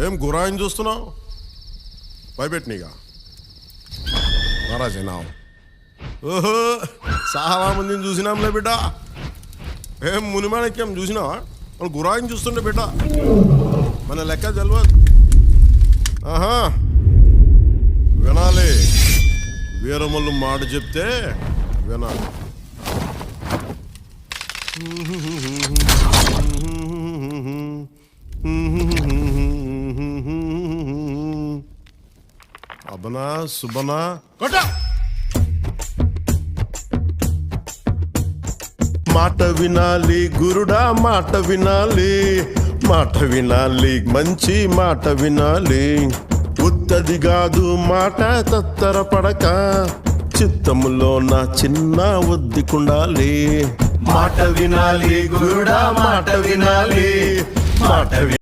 ఏం గురాయిని చూస్తున్నావు? భయపెట్టినీగా. నా. ఓహో చాలా మందిని చూసినాంలే బిడ్డ. ఏం మునిమాణిక్యం చూసినావా? మన గురాయిని చూస్తుండే బిడ్డ. మన లెక్క తెలియదు ఆహా. వినాలి. వీరమల్లు మాట చెప్తే వినాలి. అబనా సుబనా. కొట్ట. మాట వినాలి గురుడా మాట వినాలి. మాట వినాలి మంచి మాట వినాలి. ఉత్తది కాదు మాట తత్తర పడక. చిత్తములో నా చిన్న ఒద్దికుండాలి మాట వినాలి గురుడా మాట వినాలి. మాట